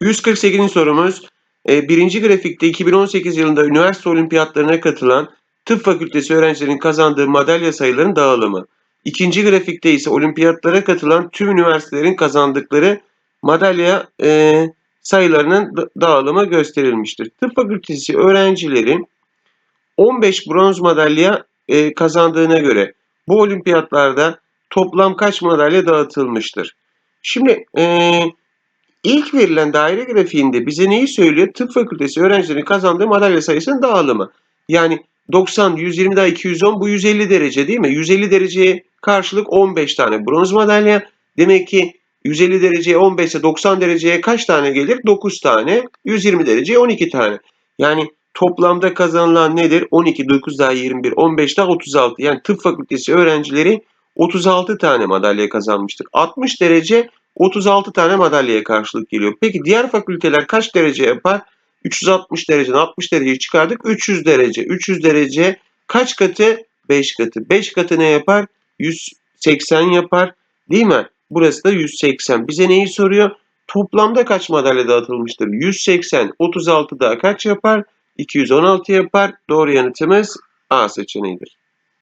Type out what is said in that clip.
148. sorumuz. E, birinci grafikte 2018 yılında üniversite olimpiyatlarına katılan tıp fakültesi öğrencilerinin kazandığı madalya sayılarının dağılımı. İkinci grafikte ise olimpiyatlara katılan tüm üniversitelerin kazandıkları madalya e, sayılarının da- dağılımı gösterilmiştir. Tıp fakültesi öğrencileri 15 bronz madalya e, kazandığına göre bu olimpiyatlarda toplam kaç madalya dağıtılmıştır? Şimdi e, ilk verilen daire grafiğinde bize neyi söylüyor? Tıp fakültesi öğrencilerinin kazandığı madalya sayısının dağılımı. Yani 90, 120 daha 210 bu 150 derece değil mi? 150 dereceye karşılık 15 tane bronz madalya. Demek ki 150 dereceye 15 ise 90 dereceye kaç tane gelir? 9 tane. 120 dereceye 12 tane. Yani toplamda kazanılan nedir? 12, 9 daha 21, 15 daha 36. Yani tıp fakültesi öğrencileri 36 tane madalya kazanmıştır. 60 derece 36 tane madalyaya karşılık geliyor. Peki diğer fakülteler kaç derece yapar? 360 dereceden 60 dereceyi çıkardık. 300 derece. 300 derece kaç katı? 5 katı. 5 katı ne yapar? 180 yapar. Değil mi? Burası da 180. Bize neyi soruyor? Toplamda kaç madalya dağıtılmıştır? 180. 36 daha kaç yapar? 216 yapar. Doğru yanıtımız A seçeneğidir.